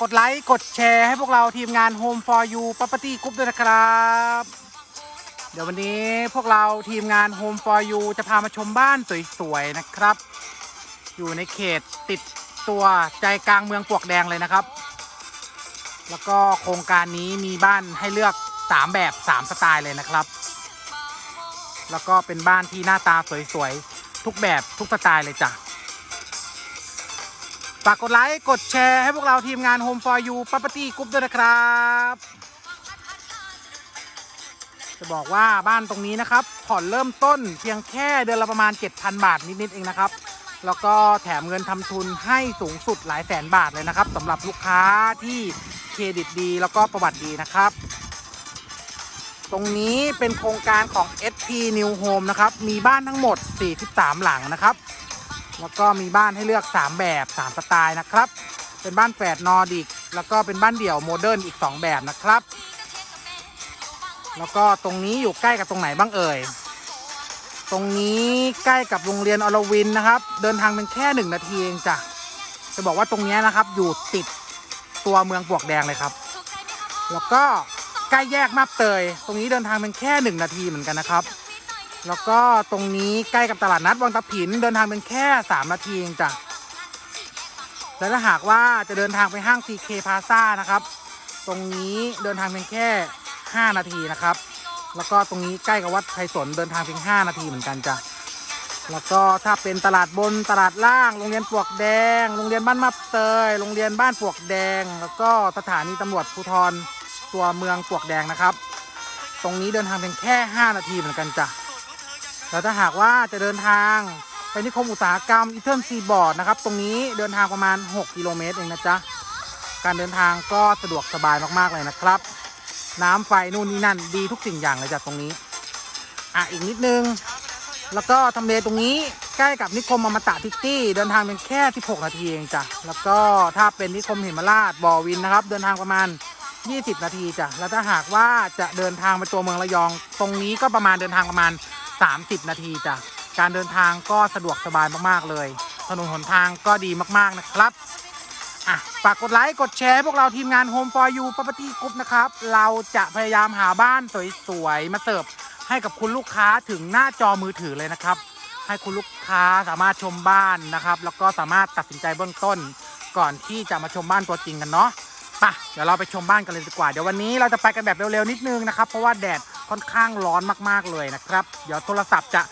กดไลค์ กดแชร์ให้พวกเราทีมงาน Home for You Property Group ด้วยนะครับ เดี๋ยววันนี้พวกเราทีมงาน Home for You จะพามาชมบ้านสวยๆนะครับ อยู่ในเขตติดตัวใจกลางเมืองปวกแดงเลยนะครับ แล้วก็โครงการนี้มีบ้านให้เลือก 3 แบบ 3 สไตล์เลยนะครับ แล้วก็เป็นบ้านที่หน้าตาสวยๆ ทุกแบบทุกสไตล์เลยจ้ะ ฝากกดไลค์ กดแชร์ให้พวกเราทีมงาน Home for You Property Group ด้วยนะครับ จะบอกว่าบ้านตรงนี้นะครับ ผ่อนเริ่มต้นเพียงแค่เดือนละประมาณ 7,000 บาทนิด ๆ เองนะครับ แล้วก็แถมเงินทำทุนให้สูงสุดหลายแสนบาทเลยนะครับสำหรับลูกค้าที่เครดิตดีแล้วก็ประวัติดีนะครับ ตรงนี้เป็นโครงการของ SP New Home นะครับ มีบ้านทั้งหมด 43 หลังนะครับ แล้วก็มีบ้านให้เลือก 3 แบบ 3 สไตล์นะครับ เป็นบ้านแฝดนอร์ดิก แล้วก็เป็นบ้านเดี่ยวโมเดิร์นอีก 2 แบบนะครับ แล้วก็ตรงนี้อยู่ใกล้กับตรงไหนบ้างเอ่ย ตรงนี้ใกล้กับโรงเรียนอรวินนะครับ เดินทางเป็นแค่หนึ่งนาทีเองจ้ะ จะบอกว่าตรงนี้นะครับอยู่ติดตัวเมืองปวกแดงเลยครับ แล้วก็ใกล้แยกมาบเตย ตรงนี้เดินทางเป็นแค่หนึ่งนาทีเหมือนกันนะครับ แล้วก็ตรงนี้ใกล้กับตลาดนัดวังตะผินเดินทางเป็นแค่สามนาทีเองจ้ะและถ้าหากว่าจะเดินทางไปห้าง CK Plaza นะครับ ตรงนี้เดินทางเพียงแค่ 5 นาทีนะครับ แล้วก็ตรงนี้ใกล้กับวัดไทยสนเดินทางเพียง 5 นาทีเหมือนกันจ้ะแล้วก็ถ้าเป็นตลาดบนตลาดล่าง โรงเรียนปลวกแดง โรงเรียนบ้านมับเตย โรงเรียนบ้านปลวกแดง แล้วก็สถานีตำรวจภูธรตัวเมืองปลวกแดงนะครับ ตรงนี้เดินทางเพียงแค่ 5 นาทีเหมือนกันจ้ะ แล้วถ้าหากว่าจะเดินทางไปนิคมอุตสาหกรรมอีเทิร์นซีบอร์ดนะครับ ตรงนี้เดินทางประมาณ 6 กิโลเมตรเองนะจ๊ะ การเดินทางก็สะดวกสบายมากๆเลยนะครับ น้ำไฟนู่นนี่นั่นดีทุกสิ่งอย่างเลยจากตรงนี้ อะอีกนิดนึง แล้วก็ทำเลตรงนี้ใกล้กับนิคมอมตะทิตตี้เดินทางเป็นแค่ 16 นาทีเองจ้ะ แล้วก็ถ้าเป็นนิคมเหมราชบ่อวินนะครับ เดินทางประมาณ 20 นาทีจ้ะ แล้วถ้าหากว่าจะเดินทางไปตัวเมืองระยอง ตรงนี้ก็ประมาณเดินทางประมาณ 30 นาทีจ้ะการเดินทางก็สะดวกสบายมากๆเลย ถนนหนทางก็ดีมากๆนะครับอะฝากกดไลค์กดแชร์พวกเราทีมงาน Home for You Property Group นะครับ เราจะพยายามหาบ้านสวยๆ มาเสิร์ฟให้กับคุณลูกค้าถึงหน้าจอมือถือเลยนะครับ ให้คุณลูกค้าสามารถชมบ้านนะครับ แล้วก็สามารถตัดสินใจเบื้องต้น ก่อนที่จะมาชมบ้านตัวจริงกันเนาะปะเดี๋ยวเราไปชมบ้านกันเลยดีกว่า เดี๋ยววันนี้เราจะไปกันแบบเร็วๆนิดนึงนะครับ เพราะว่าแดด ค่อนข้างร้อนมากๆเลยนะครับ เดี๋ยวโทรศัพท์จะ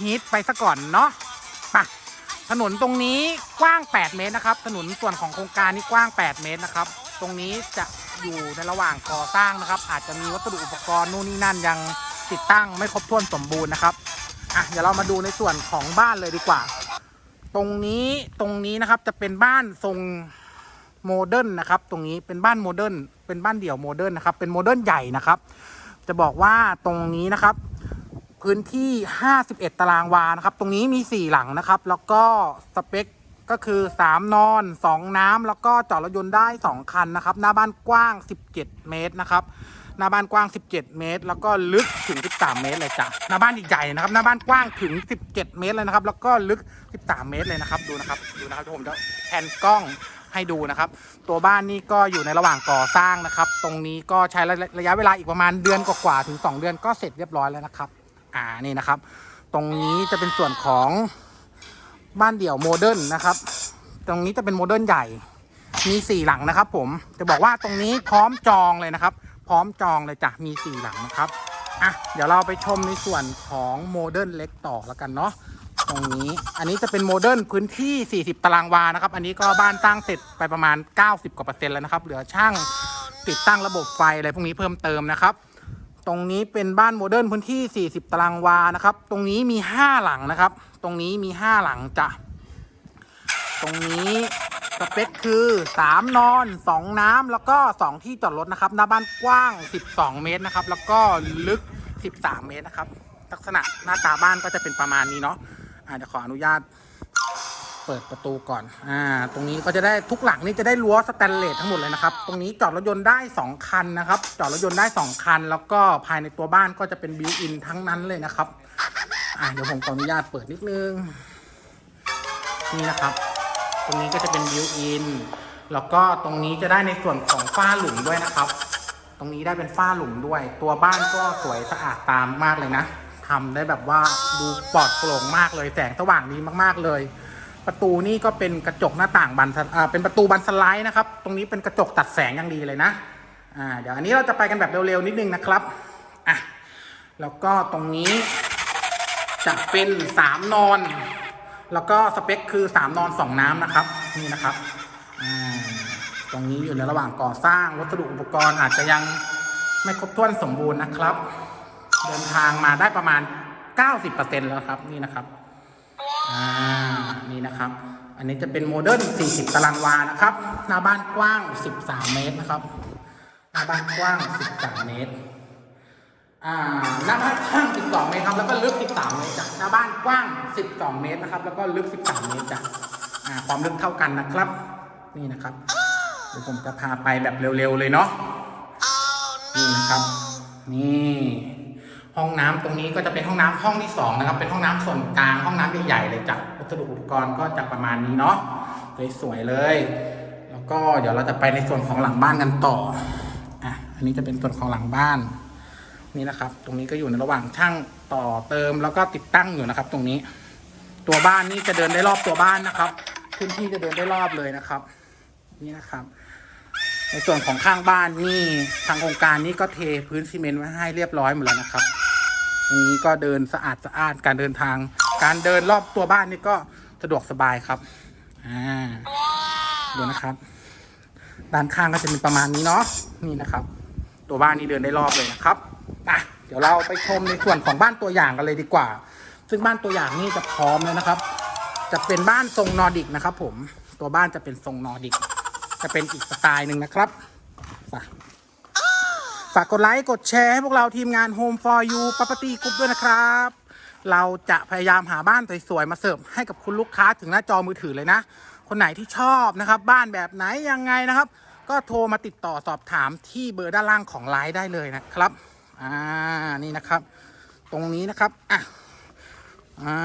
ฮีทไปซะก่อนเนาะไปะถนนตรงนี้กว้าง 8 เมตรนะครับ ถนนส่วนของโครงการนี้กว้าง 8 เมตรนะครับ ตรงนี้จะอยู่ในระหว่างก่อสร้างนะครับ อาจจะมีวัสดุอุปกรณ์นู่นนี่นั่นยังติดตั้งไม่ครบถ้วนสมบูรณ์นะครับ อะเดี๋ยวเรามาดูในส่วนของบ้านเลยดีกว่า ตรงนี้ตรงนี้นะครับจะเป็นบ้านทรงโมเดิร์นนะครับ ตรงนี้เป็นบ้านโมเดิร์นเป็นบ้านเดี่ยวโมเดิร์นนะครับ เป็นโมเดิร์นใหญ่นะครับ จะบอกว่าตรงนี้นะครับ พื้นที่ 51 ตารางวานะครับ ตรงนี้มี 4 หลังนะครับ แล้วก็สเปคก็คือ 3 นอน 2 น้ำแล้วก็จอดรถยนต์ได้ 2 คันนะครับ หน้าบ้านกว้าง 17 เมตรนะครับ หน้าบ้านกว้าง 17 เมตร แล้วก็ลึกถึง 13 เมตรเลยจ้ะ หน้าบ้านใหญ่ๆนะครับ หน้าบ้านกว้างถึง 17 เมตรเลยนะครับ แล้วก็ลึก 13 เมตรเลยนะครับ ดูนะครับ ดูนะครับเดี๋ยวผมจะแผนกล้อง ให้ดูนะครับ ตัวบ้านนี่ก็อยู่ในระหว่างก่อสร้างนะครับ ตรงนี้ก็ใช้ระยะเวลาอีกประมาณเดือนกว่าๆถึง 2 เดือนก็เสร็จเรียบร้อยแล้วนะครับ อ่านี่นะครับ ตรงนี้จะเป็นส่วนของบ้านเดี่ยวโมเดิร์นนะครับ ตรงนี้จะเป็นโมเดิร์นใหญ่มีสี่หลังนะครับผมจะบอกว่าตรงนี้พร้อมจองเลยนะครับ พร้อมจองเลยจ้ะมีสี่หลังนะครับอะเดี๋ยวเราไปชมในส่วนของโมเดิร์นเล็กต่อแล้วกันเนาะ ตรงนี้ อันนี้จะเป็นโมเดิร์นพื้นที่ 40 ตารางวานะครับ อันนี้ก็บ้านสร้างเสร็จไปประมาณ 90 กว่าเปอร์เซ็นต์แล้วนะครับ เหลือช่างติดตั้งระบบไฟอะไรพวกนี้เพิ่มเติมนะครับ ตรงนี้เป็นบ้านโมเดิร์นพื้นที่ 40 ตารางวานะครับ ตรงนี้มี 5 หลังนะครับ ตรงนี้มี 5 หลังจ้ะ ตรงนี้สเปคคือ 3 นอน 2 น้ำแล้วก็ 2 ที่จอดรถนะครับ หน้าบ้านกว้าง 12 เมตรนะครับ แล้วก็ลึก 13 เมตรนะครับ ลักษณะหน้าตาบ้านก็จะเป็นประมาณนี้เนาะ อาเดี๋ยวขออนุญาตเปิดประตูก่อน อ่า ตรงนี้ก็จะได้ทุกหลังนี่จะได้รั้วสแตนเลสทั้งหมดเลยนะครับ ตรงนี้จอดรถยนต์ได้ 2 คันนะครับ จอดรถยนต์ได้ 2 คัน แล้วก็ภายในตัวบ้านก็จะเป็นบิวอินทั้งนั้นเลยนะครับ อ่าเดี๋ยวผมขออนุญาตเปิดนิดนึง นี่นะครับ ตรงนี้ก็จะเป็นบิวอิน แล้วก็ตรงนี้จะได้ในส่วนของฝ้าหลุมด้วยนะครับ ตรงนี้ได้เป็นฝ้าหลุมด้วย ตัวบ้านก็สวยสะอาดตามมากเลยนะ ทำได้แบบว่าดูปลอดโปร่งมากเลยแสงสว่างดีมากๆเลย ประตูนี่ก็เป็นกระจกหน้าต่างบันสอ่าเป็นประตูบันสไลด์นะครับ ตรงนี้เป็นกระจกตัดแสงอย่างดีเลยนะอ่าเดี๋ยวอันนี้เราจะไปกันแบบเร็วๆนิดนึงนะครับอะแล้วก็ตรงนี้จะเป็นสามนอน แล้วก็สเปคคือสามนอนสองน้ำนะครับนี่นะครับอ่าตรงนี้อยู่ในระหว่างก่อสร้างวัสดุอุปกรณ์อาจจะยังไม่ครบถ้วนสมบูรณ์นะครับ เดินทางมาได้ประมาณ 90%แล้วครับนี่นะครับอ่านี่นะครับ อันนี้จะเป็นโมเดิร์น40 ตารางวานะครับ หน้าบ้านกว้าง 13 เมตรนะครับ หน้าบ้านกว้าง 13 เมตรอ่าหน้าบ้านกว้าง 12 เมตรครับแล้วก็ลึก 13 เมตรจ้ะหน้าบ้านกว้าง 12 เมตรนะครับ แล้วก็ลึก 13 เมตรจ้ะอ่าความลึกเท่ากันนะครับ นี่นะครับเดี๋ยวผมจะพาไปแบบเร็วๆเลยเนาะนี่นะครับ นี่ ห้องน้ำตรงนี้ก็จะเป็นห้องน้ำห้องที่สองนะครับ เป็นห้องน้ำส่วนกลางห้องน้ำใหญ่ๆเลยจ้ะวัสดุอุปกรณ์ก็จะประมาณนี้เนาะสวยๆเลย แล้วก็เดี๋ยวเราจะไปในส่วนของหลังบ้านกันต่ออะอันนี้จะเป็นส่วนของหลังบ้านนี่นะครับ ตรงนี้ก็อยู่ในระหว่างช่างต่อเติมแล้วก็ติดตั้งอยู่นะครับ ตรงนี้ ตัวบ้านนี่จะเดินได้รอบตัวบ้านนะครับพื้นที่จะเดินได้รอบเลยนะครับ นี่นะครับ ในส่วนของข้างบ้านนี่ทางโครงการนี่ก็เทพื้นซีเมนต์ไว้ให้เรียบร้อยหมดแล้วนะครับ ตรงนี้ก็เดินสะอาดสะอาดการเดินทาง การเดินรอบตัวบ้านนี่ก็สะดวกสบายครับอ่าดูนะครับ ด้านข้างก็จะเป็นประมาณนี้เนาะนี่นะครับ ตัวบ้านนี่เดินได้รอบเลยนะครับอะเดี๋ยวเราไปชมในส่วนของบ้านตัวอย่างกันเลยดีกว่า ซึ่งบ้านตัวอย่างนี่จะพร้อมเลยนะครับ จะเป็นบ้านทรงนอร์ดิกนะครับ ผมตัวบ้านจะเป็นทรงนอร์ดิก จะเป็นอีกสไตล์หนึ่งนะครับไป ฝากกดไลค์กดแชร์ให้พวกเราทีมงาน Home for You Property Group ด้วยนะครับ เราจะพยายามหาบ้านสวยๆมาเสิร์ฟให้กับคุณลูกค้าถึงหน้าจอมือถือเลยนะ คนไหนที่ชอบนะครับ บ้านแบบไหนยังไงนะครับ ก็โทรมาติดต่อสอบถามที่เบอร์ด้านล่างของไลน์ได้เลยนะครับอ่านี่นะครับ ตรงนี้นะครับอะอ่า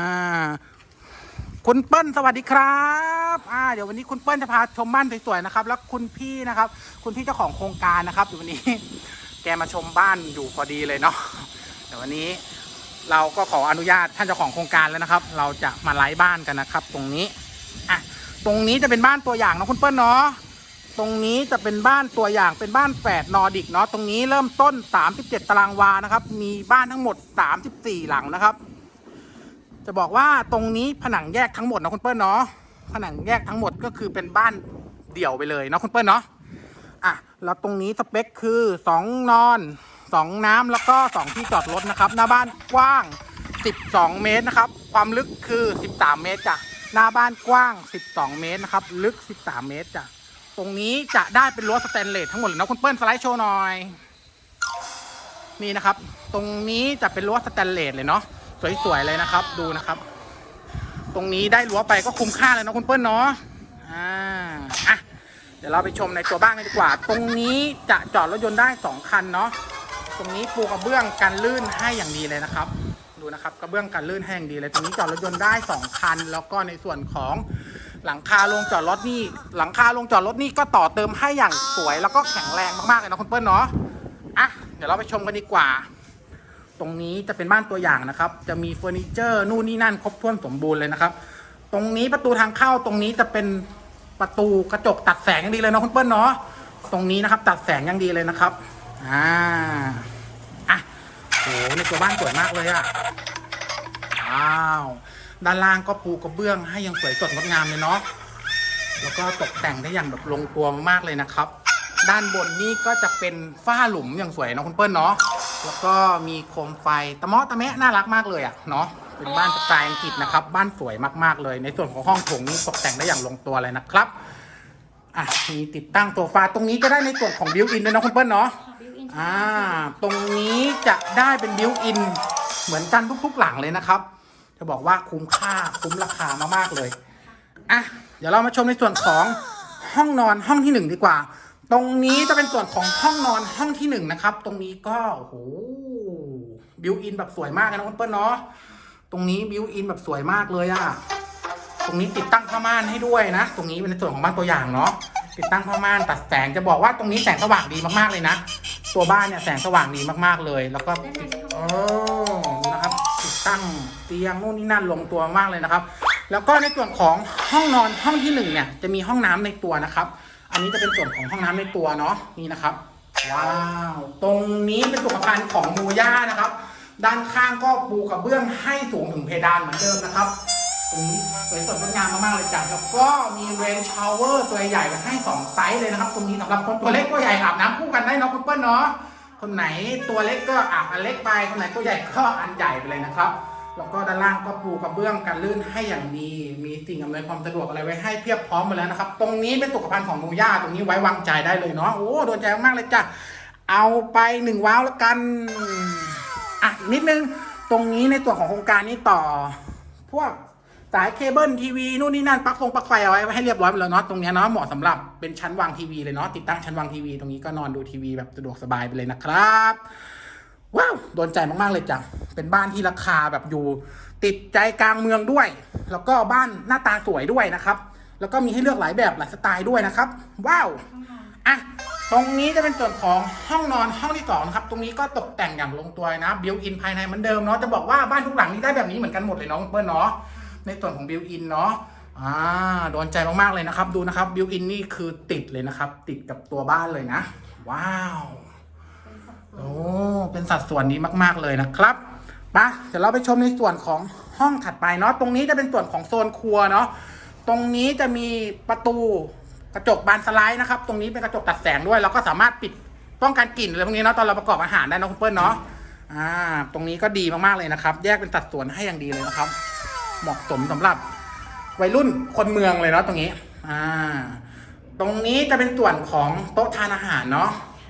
คุณเปิ้ลสวัสดีครับอ่าเดี๋ยววันนี้คุณเปิ้ลจะพาชมบ้านสวยๆนะครับ แล้วคุณพี่นะครับ คุณพี่เจ้าของโครงการนะครับเดี๋ยววันนี้ แกมาชมบ้านอยู่พอดีเลยเนาะเดี๋ยววันนี้เราก็ขออนุญาตท่านเจ้าของโครงการแล้วนะครับ เราจะมาไลฟ์บ้านกันนะครับ ตรงนี้อะตรงนี้จะเป็นบ้านตัวอย่างเนาะคุณเปิ้ลเนาะตรงนี้จะเป็นบ้านตัวอย่างเป็นบ้านแฝดนอร์ดิกเนาะตรงนี้เริ่มต้น 37 ตารางวานะครับ มีบ้านทั้งหมด 34 หลังนะครับ จะบอกว่าตรงนี้ผนังแยกทั้งหมดนะคุณเปิ้ลเนาะผนังแยกทั้งหมดก็คือเป็นบ้านเดี่ยวไปเลยเนาะคุณเปิ้ลเนาะ อะแล้วตรงนี้สเปคคือ 2 นอน 2 น้ำแล้วก็ 2 ที่จอดรถนะครับ หน้าบ้านกว้าง 12 เมตรนะครับ ความลึกคือ 13 เมตรจ้ะหน้าบ้านกว้าง 12 เมตรนะครับ ลึก 13 เมตรจ้ะตรงนี้จะได้เป็นรั้วสแตนเลสทั้งหมดเลยนะคุณเปิ้ลสไลด์โชว์หน่อยนี่นะครับ ตรงนี้จะเป็นรั้วสแตนเลสเลยเนาะสวยๆเลยนะครับ ดูนะครับ ตรงนี้ได้รั้วไปก็คุ้มค่าเลยนะคุณเปิ้ลเนาะอ่า เดี๋ยวเราไปชมในตัวบ้านกันดีกว่า ตรงนี้จะจอดรถยนต์ได้ 2 คันเนาะ ตรงนี้ปูกระเบื้องกันลื่นให้อย่างดีเลยนะครับ ดูนะครับกระเบื้องกันลื่นให้งดีเลย ตรงนี้จอดรถยนต์ได้ 2 คัน แล้วก็ในส่วนของหลังคาโรงจอดรถนี่ หลังคาโรงจอดรถนี่ก็ต่อเติมให้อย่างสวย แล้วก็แข็งแรงมากๆเลยนะคุณเปิ้ลเนาะ อะ เดี๋ยวเราไปชมกันดีกว่า ตรงนี้จะเป็นบ้านตัวอย่างนะครับ จะมีเฟอร์นิเจอร์นู่นนี่นั่นครบถ้วนสมบูรณ์เลยนะครับ ตรงนี้ประตูทางเข้าตรงนี้จะเป็น ประตูกระจกตัดแสงย่างดีเลยเนาะคุณเปิ้ลเนาะตรงนี้นะครับ ตัดแสงย่างดีเลยนะครับอ่าอะโหในตัวบ้านสวยมากเลยอะว้าวด้านล่างก็ปูกระเบื้องให้ยังสวยสดงดงามเลยเนาะแล้วก็ตกแต่งได้อย่างแบบลงตัวมากๆเลยนะครับ ด้านบนนี่ก็จะเป็นฝ้าหลุมอย่างสวยเนาะคุณเปิ้ลเนาะแล้วก็มีโคมไฟตะเมาะตะแมะน่ารักมากเลยอะเนาะ เป็นบ้านสไตล์อังกฤษนะครับ บ้านสวยมากๆเลย ในส่วนของห้องโถงนี่ตกแต่งได้อย่างลงตัวเลยนะครับอะมีติดตั้งโซฟาตรงนี้จะได้ในส่วนของบิวอินด้วยนะคุณเปิ้ลเนาะอ่า ตรงนี้จะได้เป็นบิวอินเหมือนกันทุกๆหลังเลยนะครับ จะบอกว่าคุ้มค่าคุ้มราคามากๆเลยอะเดี๋ยวเรามาชมในส่วนของห้องนอนห้องที่หนึ่งดีกว่า ตรงนี้จะเป็นส่วนของห้องนอนห้องที่หนึ่งนะครับ ตรงนี้ก็โอ้โหบิวอินแบบสวยมากเลยนะคุณเปิ้ลเนาะ ตรงนี้บิวอินแบบสวยมากเลยอะตรงนี้ติดตั้งผ้าม่านให้ด้วยนะ ตรงนี้เป็นในส่วนของบ้านตัวอย่างเนาะ ติดตั้งผ้าม่านตัดแสงจะบอกว่าตรงนี้แสงสว่างดีมากๆเลยนะ ตัวบ้านเนี่ยแสงสว่างดีมากๆเลย แล้วก็ติดโอ้นะครับติดตั้งเตียงนู่นนี่นั่นลงตัวมากเลยนะครับ แล้วก็ในส่วนของห้องนอนห้องที่หนึ่งเนี่ยจะมีห้องน้ำในตัวนะครับ อันนี้จะเป็นส่วนของห้องน้ำในตัวเนาะนี่นะครับ ว้าว ตรงนี้เป็นสุขภัณฑ์ของมูย่านะครับ ด้านข้างก็ปูกระเบื้องให้สูงถึงเพดานเหมือนเดิมนะครับสวยสดงดงามมากๆเลยจ้ะแล้วก็มีเรนชาวเวอร์ตัวใหญ่มาให้สองไซส์เลยนะครับ ตรงนี้สำหรับคนตัวเล็กตัวใหญ่อาบน้ำคู่กันได้เนาะคุณเปิ้ลเนาะคนไหนตัวเล็กก็อาบอันเล็กไปคนไหนตัวใหญ่ก็อันใหญ่ไปเลยนะครับแล้วก็ด้านล่างก็ปูกระเบื้องกันลื่นให้อย่างดี มีสิ่งอำนวยความสะดวกอะไรไว้ให้เพียบพร้อมหมดแล้วนะครับ ตรงนี้เป็นสุขภัณฑ์ของมูย่าตรงนี้ไว้วางใจได้เลยเนาะโอ้โดนใจมากเลยจ้ะเอาไปหนึ่งว้าวแล้วกัน อะนิดนึงตรงนี้ในตัวของโครงการนี้ต่อ พวกสายเคเบิลทีวีนู่นนี่นั่นปลั๊กฟงปลั๊กไฟเอาไว้ให้เรียบร้อยหมดแล้วเนาะตรงเนี้ยเนาะเหมาะสำหรับเป็นชั้นวางทีวีเลยเนาะติดตั้งชั้นวางทีวีตรงนี้ก็นอนดูทีวีแบบสะดวกสบายไปเลยนะครับว้าวโดนใจมากๆเลยจ้ะเป็นบ้านที่ราคาแบบอยู่ ติดใจกลางเมืองด้วย แล้วก็บ้านหน้าตาสวยด้วยนะครับ แล้วก็มีให้เลือกหลายแบบหลายสไตล์ด้วยนะครับ ว้าวอะ ตรงนี้จะเป็นส่วนของห้องนอนห้องที่สองนะครับ ตรงนี้ก็ตกแต่งอย่างลงตัวนะบิวอินภายในเหมือนเดิมเนาะจะบอกว่าบ้านทุกหลังนี้ได้แบบนี้เหมือนกันหมดเลยเนาะคุณเปิ้ลเนาะในส่วนของบิวอินเนาะอ่าโดนใจมากๆเลยนะครับ ดูนะครับบิวอินนี่คือติดเลยนะครับ ติดกับตัวบ้านเลยนะ ว้าวโอ้เป็นสัดส่วนนี้มาก ๆเลยนะครับไปะเดี๋ยวเราไปชมในส่วนของห้องถัดไปเนาะตรงนี้จะเป็นส่วนของโซนครัวเนาะตรงนี้จะมีประตู กระจกบานสไลด์นะครับ ตรงนี้เป็นกระจกตัดแสงด้วย เราก็สามารถปิดป้องกันกลิ่นอะไรพวกนี้เนาะตอนเราประกอบอาหารได้นะคุณเปิ้ลเนาะอ่า ตรงนี้ก็ดีมากๆเลยนะครับ แยกเป็นสัดส่วนให้อย่างดีเลยนะครับ เหมาะสมสำหรับวัยรุ่นคนเมืองเลยเนาะตรงนี้ อ่า ตรงนี้จะเป็นส่วนของโต๊ะทานอาหารเนาะ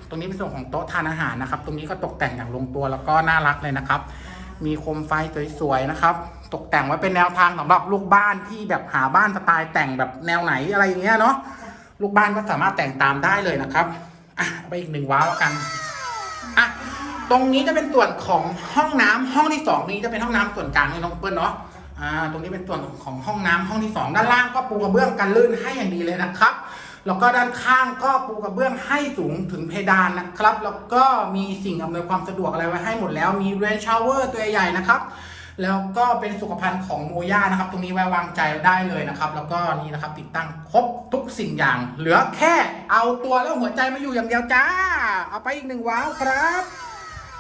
ตรงนี้เป็นส่วนของโต๊ะทานอาหารนะครับ ตรงนี้ก็ตกแต่งอย่างลงตัวแล้วก็น่ารักเลยนะครับ มีโคมไฟสวยๆนะครับ ตกแต่งไว้เป็นแนวทางสำหรับลูกบ้านที่แบบหาบ้านสไตล์แต่งแบบแนวไหนอะไรอย่างเงี้ยเนาะ ลูกบ้านก็สามารถแต่งตามได้เลยนะครับอะไปอีกหนึ่งว้าวแล้วกันอะตรงนี้จะเป็นส่วนของห้องน้ำห้องที่สองนี้จะเป็นห้องน้ำส่วนกลางเลยน้องเปิ้ลเนาะอ่าตรงนี้เป็นส่วนของห้องน้ำห้องที่สองด้านล่างก็ปูกระเบื้องกันลื่นให้อย่างดีเลยนะครับแล้วก็ด้านข้างก็ปูกระเบื้องให้สูงถึงเพดานนะครับ แล้วก็มีสิ่งอำนวยความสะดวกอะไรไว้ให้หมดแล้ว มีเรนชาวเวอร์ตัวใหญ่นะครับ แล้วก็เป็นสุขภัณฑ์ของโมย่านะครับ ตรงนี้ไว้วางใจได้เลยนะครับ แล้วก็นี่นะครับติดตั้งครบทุกสิ่งอย่าง เหลือแค่เอาตัวแล้วหัวใจมาอยู่อย่างเดียวจ้า เอาไปอีกหนึ่งว้าวครับ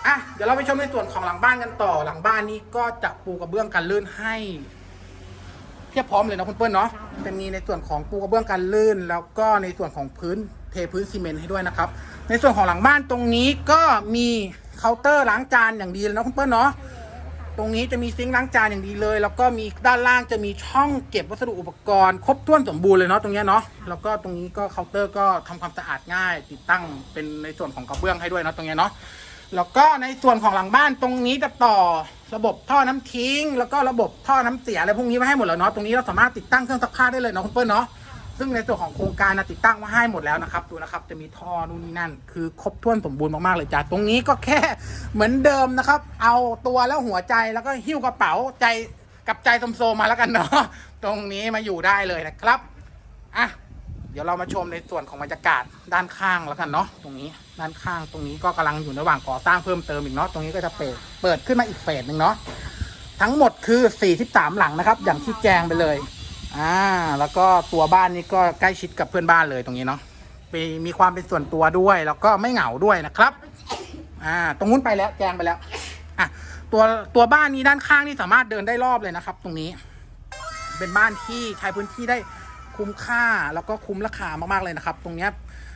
อะเดี๋ยวเราไปชมในส่วนของหลังบ้านกันต่อหลังบ้านนี้ก็จะปูกระเบื้องกันลื่นให้เพียบพร้อมเลยนะคุณเปิ้ลเนาะจะมีในส่วนของปูกระเบื้องกันลื่น แล้วก็ในส่วนของพื้นเทพื้นซีเมนต์ให้ด้วยนะครับ ในส่วนของหลังบ้านตรงนี้ก็มีเคาน์เตอร์ล้างจานอย่างดีเลยนะคุณเปิ้ลเนาะ รงนี้จะมีซิงค์ล้างจานอย่างดีเลย แล้วก็มีด้านล่างจะมีช่องเก็บวัสดุอุปกรณ์ ครบถ้วนสมบูรณ์เลยเนาะตรงนี้เนาะแล้วก็ตรงนี้ก็เคาน์เตอร์ก็ทำความสะอาดง่าย ติดตั้งเป็นในส่วนของกระเบื้องให้ด้วยเนาะตรงนี้เนาะแล้วก็ในส่วนของหลังบ้านตรงนี้จะต่อระบบท่อน้ำทิ้ง แล้วก็ระบบท่อน้ำเสียอะไรพวกนี้ไว้ให้หมดแล้วเนาะตรงนี้เราสามารถติดตั้งเครื่องซักผ้าได้เลยเนาะคุณเปิ้ลเนาะ ซึ่งในส่วนของโครงการนะติดตั้งมาให้หมดแล้วนะครับดูนะครับจะมีท่อนู่นนี่นั่น คือครบถ้วนสมบูรณ์มากๆเลยจ้ะตรงนี้ก็แค่เหมือนเดิมนะครับ เอาตัวแล้วหัวใจแล้วก็หิ้วกระเป๋าใจกับใจโซมมาแล้วกันเนาะตรงนี้มาอยู่ได้เลยนะครับอะเดี๋ยวเรามาชมในส่วนของบรรยากาศด้านข้างแล้วกันเนาะตรงนี้ด้านข้างตรงนี้ก็กำลังอยู่ระหว่างก่อสร้างเพิ่มเติมอีกเนาะตรงนี้ก็จะเปิดเปิดขึ้นมาอีกเฟสหนึ่งเนาะทั้งหมดคือ 43 หลังนะครับ อย่างที่แจ้งไปเลย อ่า แล้วก็ตัวบ้านนี้ก็ใกล้ชิดกับเพื่อนบ้านเลยตรงนี้เนาะมีมีความเป็นส่วนตัวด้วย แล้วก็ไม่เหงาด้วยนะครับ อ่า ตรงนู้นไปแล้วแจ้งไปแล้ว อะ ตัวตัวบ้านนี้ด้านข้างนี่สามารถเดินได้รอบเลยนะครับ ตรงนี้ เป็นบ้านที่ใช้พื้นที่ได้คุ้มค่าแล้วก็คุ้มราคามากๆเลยนะครับ ตรงเนี้ย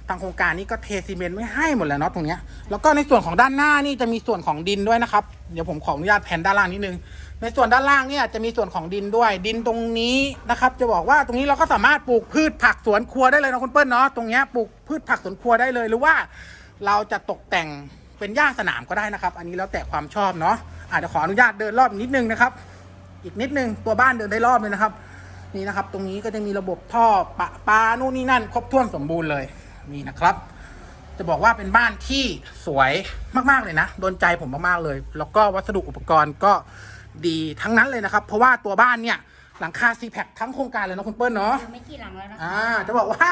ทางโครงการนี้ก็เทซีเมนต์ไว้ให้หมดแล้วเนาะตรงเนี้ยแล้วก็ในส่วนของด้านหน้านี่จะมีส่วนของดินด้วยนะครับ เดี๋ยวผมขออนุญาตแผนด้านล่างนิดนึง ในส่วนด้านล่างเนี่ยจะมีส่วนของดินด้วย ดินตรงนี้นะครับ จะบอกว่าตรงนี้เราก็สามารถปลูกพืชผักสวนครัวได้เลยนะคุณเปิ้ลเนาะตรงเนี้ยปลูกพืชผักสวนครัวได้เลยหรือว่า เราจะตกแต่งเป็นหญ้าสนามก็ได้นะครับ อันนี้แล้วแต่ความชอบเนาะอาจจะขออนุญาตเดินรอบนิดนึงนะครับ อีกนิดนึงตัวบ้านเดินได้รอบเลยนะครับ นี่นะครับ ตรงนี้ก็จะมีระบบท่อปะปานู่นนี่นั่น ครบถ้วนสมบูรณ์เลย นี่นะครับ จะบอกว่าเป็นบ้านที่สวยมากๆเลยนะโดนใจผมมากๆเลย แล้วก็วัสดุอุปกรณ์ก็ดีทั้งนั้นเลยนะครับ เพราะว่าตัวบ้านเนี่ยหลังคาซีแพคทั้งโครงการเลยเนาะคุณเปิ้ลเนาะเหลือไม่กี่หลังแล้วนะคะอ่า จะบอกว่า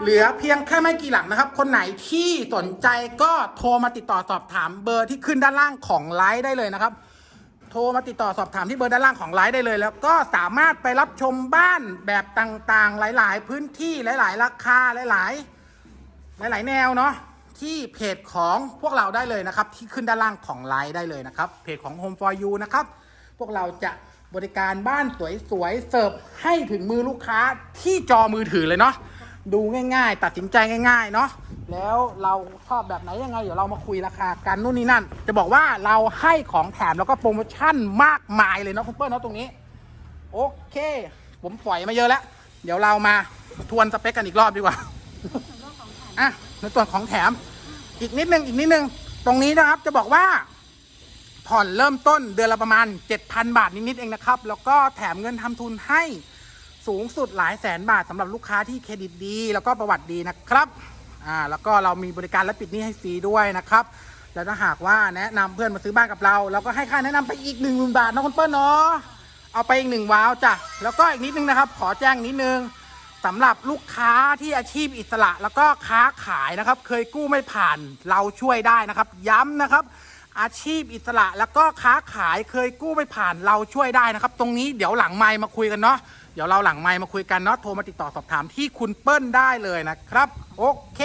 เหลือเพียงแค่ไม่กี่หลังนะครับ คนไหนที่สนใจก็โทรมาติดต่อสอบถามเบอร์ที่ขึ้นด้านล่างของไลฟ์ได้เลยนะครับ โทรมาติดต่อสอบถามที่เบอร์ด้านล่างของไลฟ์ได้เลย แล้วก็สามารถไปรับชมบ้านแบบต่างๆ หลาย ๆ พื้นที่หลาย ๆ ราคาหลาย ๆ หลาย ๆ แนวเนาะที่เพจของพวกเราได้เลยนะครับ ที่ขึ้นด้านล่างของไลฟ์ได้เลยนะครับ เพจของ Home for You นะครับ พวกเราจะบริการบ้านสวย ๆ เสิร์ฟให้ถึงมือลูกค้าที่จอมือถือเลยเนาะดูง่าย ๆ ตัดสินใจง่าย ๆ เนาะแล้วเราชอบแบบไหนยังไง เดี๋ยวเรามาคุยราคากันนู่นนี่นั่น จะบอกว่าเราให้ของแถมแล้วก็โปรโมชั่นมากมายเลยเนาะคุณเปิ้ลเนาะตรงนี้ โอเค ผมปล่อยมาเยอะแล้ว เดี๋ยวเรามาทวนสเปคกันอีกรอบดีกว่า อะในส่วนของแถม อีกนิดนึงอีกนิดนึงตรงนี้นะครับจะบอกว่า ผ่อนเริ่มต้นเดือนละประมาณ 7,000 บาทนิดๆเองนะครับ แล้วก็แถมเงินทำทุนให้สูงสุดหลายแสนบาทสำหรับลูกค้าที่เครดิตดี แล้วก็ประวัติดีนะครับอ่าแล้วก็เรามีบริการและปิดหนี้ให้ฟรีด้วยนะครับแล้วถ้าหากว่าแนะนำเพื่อนมาซื้อบ้านกับเราเราก็ให้ค่าแนะนำไปอีกหนึ่งหมื่นบาทนะคุณเปิ้ลเนาะเอาไปอีกหนึ่งว้าวจ้ะแล้วก็อีกนิดนึงนะครับ ขอแจ้งนิดนึง สำหรับลูกค้าที่อาชีพอิสระแล้วก็ค้าขายนะครับ เคยกู้ไม่ผ่านเราช่วยได้นะครับ ย้ำนะครับ อาชีพอิสระแล้วก็ค้าขายเคยกู้ไม่ผ่านเราช่วยได้นะครับ ตรงนี้เดี๋ยวหลังไมค์มาคุยกันเนาะเดี๋ยวเราหลังไมค์มาคุยกันเนาะโทรมาติดต่อสอบถามที่คุณเปิ้ลได้เลยนะครับ โอเค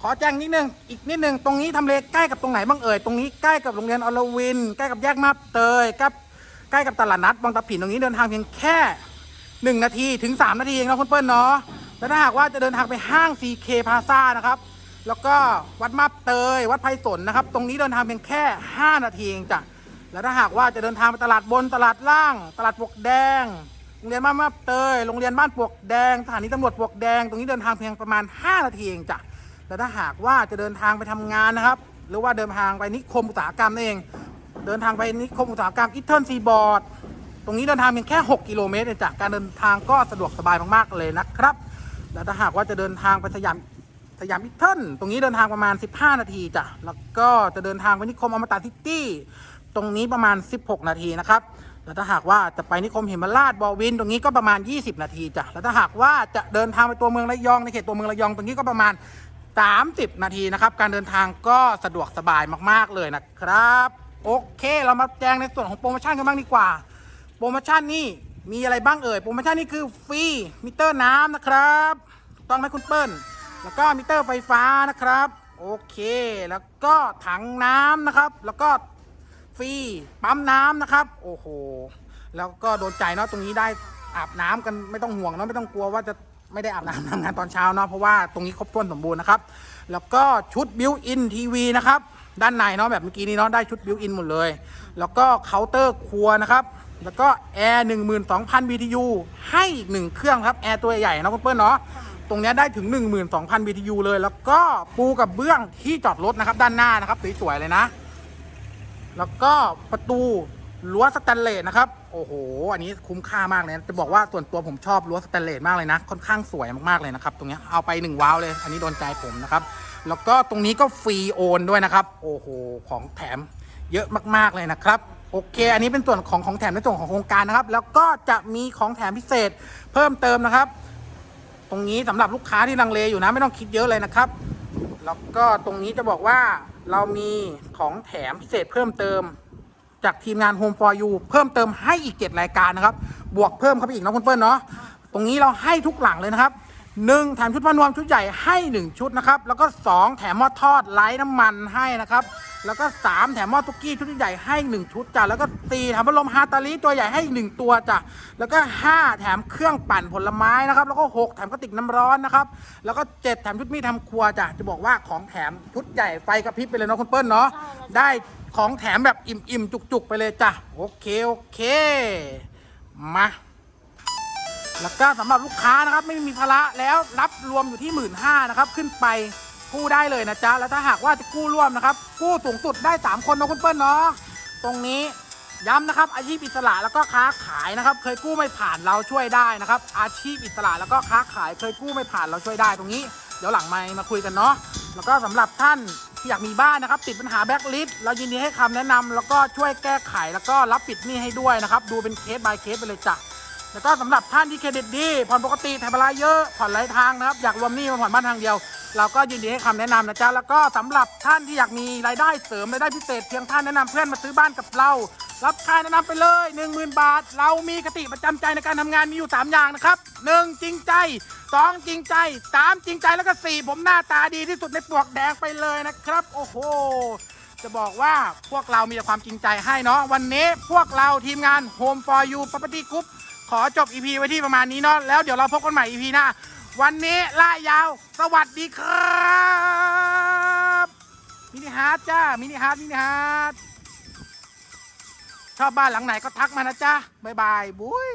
ขอแจ้งนิดนึงอีกนิดนึงตรงนี้ทำเลใกล้กับตรงไหนบ้างเอ่ยตรงนี้ใกล้กับโรงเรียนอรวิน ใกล้กับแยกมาบเตยกับใกล้กับตลาดนัดบางตะผินตรงนี้เดินทางเพียงแค่ หนึ่งนาทีถึงสามนาทีเองนะคุณเปิ้ลเนาะแล้วถ้าหากว่าจะเดินทางไปห้าง CK Plaza นะครับ แล้วก็วัดมาบเตย วัดไพศาลนะครับ ตรงนี้เดินทางเพียงแค่ 5 นาทีเองจ้ะแล้วถ้าหากว่าจะเดินทางไปตลาดบนตลาดล่าง ตลาดปวกแดงโรงเรียนบ้านมาบเตยโรงเรียนบ้านปวกแดงสถานีตำรวจปวกแดง ตรงนี้เดินทางเพียงประมาณ 5 นาทีเองจ้ะแล้วถ้าหากว่าจะเดินทางไปทำงานนะครับ หรือว่าเดินทางไปนิคมอุตสาหกรรมนั่นเอง เดินทางไปนิคมอุตสาหกรรมอิตเทิลซีบอร์ด ตรงนี้เดินทางเพียงแค่ 6 กิโลเมตรจ้ะการเดินทางก็สะดวกสบายมากๆเลยนะครับ แล้วถ้าหากว่าจะเดินทางไปสยามสยามอิตเทิลตรงนี้เดินทางประมาณ 15 นาทีจ้ะ แล้วก็จะเดินทางไปนิคมอมตะซิตี้ ตรงนี้ประมาณ 16 นาทีนะครับ แล้วถ้าหากว่าจะไปนิคมเหมราชบอวิน ตรงนี้ก็ประมาณ 20 นาทีจ้ะ แล้วถ้าหากว่าจะเดินทางไปตัวเมืองระยองในเขตตัวเมืองระยองตรงนี้ก็ประมาณ 30 นาทีนะครับ การเดินทางก็สะดวกสบายมากๆเลยนะครับ โอเค เรามาแจ้งในส่วนของโปรโมชั่นกันบ้างดีกว่า รโมชั่นนี่มีอะไรบ้างเอ่ย โปรโมชั่นนี่คือฟรีมิเตอร์น้ำนะครับต้องไหมคุณเปิ้ล แล้วก็มิเตอร์ไฟฟ้านะครับ โอเค แล้วก็ถังน้ำนะครับ แล้วก็ฟรีปั๊มน้ำนะครับ โอ้โห แล้วก็โดนใจเนาะตรงนี้ได้อาบน้ำกันไม่ต้องห่วงเนาะไม่ต้องกลัวว่าจะไม่ได้อาบน้ำทำงานตอนเช้าเนาะเพราะว่าตรงนี้ครบถ้วนสมบูรณ์นะครับ แล้วก็ชุดบิวอินทีวีนะครับ ด้านในเนาะแบบเมื่อกี้นี้เนาะได้ชุดบิวอินหมดเลย แล้วก็เคาน์เตอร์ครัวนะครับแล้วก็แอร์12,000 BTU ให้อีกหนึ่งเครื่องครับแอร์ตัวใหญ่ๆนะคุณเปิ้ลเนาะตรงเนี้ยได้ถึง 12,000 BTU เลย แล้วก็ปูกับเบื้องที่จอดรถนะครับ ด้านหน้านะครับสวยๆเลยนะ แล้วก็ประตูรั้วสแตนเลสนะครับ โอ้โห อันนี้คุ้มค่ามากเลยจะบอกว่าส่วนตัวผมชอบรั้วสแตนเลสมากเลยนะ ค่อนข้างสวยมากๆเลยนะครับ ตรงเนี้ยเอาไปหนึ่งว้าวเลย อันนี้โดนใจผมนะครับ แล้วก็ตรงนี้ก็ฟรีโอนด้วยนะครับ โอ้โห ของแถมเยอะมากๆเลยนะครับ โอเค อันนี้เป็นส่วนของของแถมในส่วนของโครงการนะครับ แล้วก็จะมีของแถมพิเศษเพิ่มเติมนะครับ ตรงนี้สำหรับลูกค้าที่ลังเลอยู่นะไม่ต้องคิดเยอะเลยนะครับ แล้วก็ตรงนี้จะบอกว่าเรามีของแถมพิเศษเพิ่มเติม จากทีมงาน Home for You เพิ่มเติมให้อีก 7 รายการนะครับ บวกเพิ่มเข้าไปอีกนะคุณเปิ้ลเนาะ ตรงนี้เราให้ทุกหลังเลยนะครับ 1แถมชุดพานวมชุดใหญ่ให้ 1 ชุดนะครับ แล้วก็2แถมหม้อทอดไร้น้ำมันให้นะครับ แล้วก็3แถมหม้อตุกกี้ชุดใหญ่ให้ 1 ชุดจ้ะ แล้วก็4แถมพัดลมฮาตาลีตัวใหญ่ให้อีกหนึ่งตัวจ้ะ แล้วก็ 5 แถมเครื่องปั่นผลไม้นะครับ แล้วก็ 6 แถมกระติกน้ำร้อนนะครับ แล้วก็ 7 แถมชุดมีดทำครัวจ้ะ จะบอกว่าของแถมชุดใหญ่ไฟกระพริบไปเลยเนาะคุณเปิ้ลเนาะ ได้ของแถมแบบอิ่มๆจุกๆ ไปเลยจ้ะ โอเคโอเค มา แล้วก็สำหรับลูกค้านะครับไม่มีภาระแล้วรับรวมอยู่ที่หมื่นห้านะครับขึ้นไปกู้ได้เลยนะจ๊ะแล้วถ้าหากว่าจะกู้ร่วมนะครับกู้สูงสุดได้ 3 คนนะคุณเปิ้ลเนาะตรงนี้ย้ำนะครับอาชีพอิสระแล้วก็ค้าขายนะครับ เคยกู้ไม่ผ่านเราช่วยได้นะครับ อาชีพอิสระแล้วก็ค้าขายเคยกู้ไม่ผ่านเราช่วยได้ตรงนี้ เดี๋ยวหลังไมมาคุยกันเนาะแล้วก็สำหรับท่านที่อยากมีบ้านนะครับ ติดปัญหาแบ็กลิสเรายินดีให้คำแนะนำแล้วก็ช่วยแก้ไขแล้วก็รับปิดหนี้ให้ด้วยนะครับ ดูเป็นเคส by เคสไปเลยจ้ะ แล้วก็สำหรับท่านที่เครดิตดีผ่อนปกติแถมเวลายเยอะผ่อนหลายทางนะครับอยากรวมหนี้มาผ่อนบ้านทางเดียว เราก็ยินดีให้คำแนะนำนะจ๊ะแล้วก็สำหรับท่านที่อยากมีรายได้เสริมรายได้พิเศษเพียงท่านแนะนำเพื่อนมาซื้อบ้านกับเรา รับค่าแนะนำไปเลย 10,000 บาท เรามีคติประจำใจในการทำงานมีอยู่ 3 อย่างนะครับ 1. จริงใจ 2. จริงใจ 3. จริงใจแล้วก็ 4 ผมหน้าตาดีที่สุดในปลวกแดงไปเลยนะครับ โอ้โหจะบอกว่าพวกเรามีแต่ความจริงใจให้เนาะวันนี้พวกเราทีมงาน Home for You Property Group ขอจบ EP ไว้ที่ประมาณนี้เนาะแล้วเดี๋ยวเราพบกันใหม่ EP หน้า วันนี้ล่ายาว สวัสดีครับมินิฮาร์ดจ้ามินิฮาร์ดมินิฮาร์ดชอบบ้านหลังไหนก็ทักมานะจ้าบายบายบุ้ย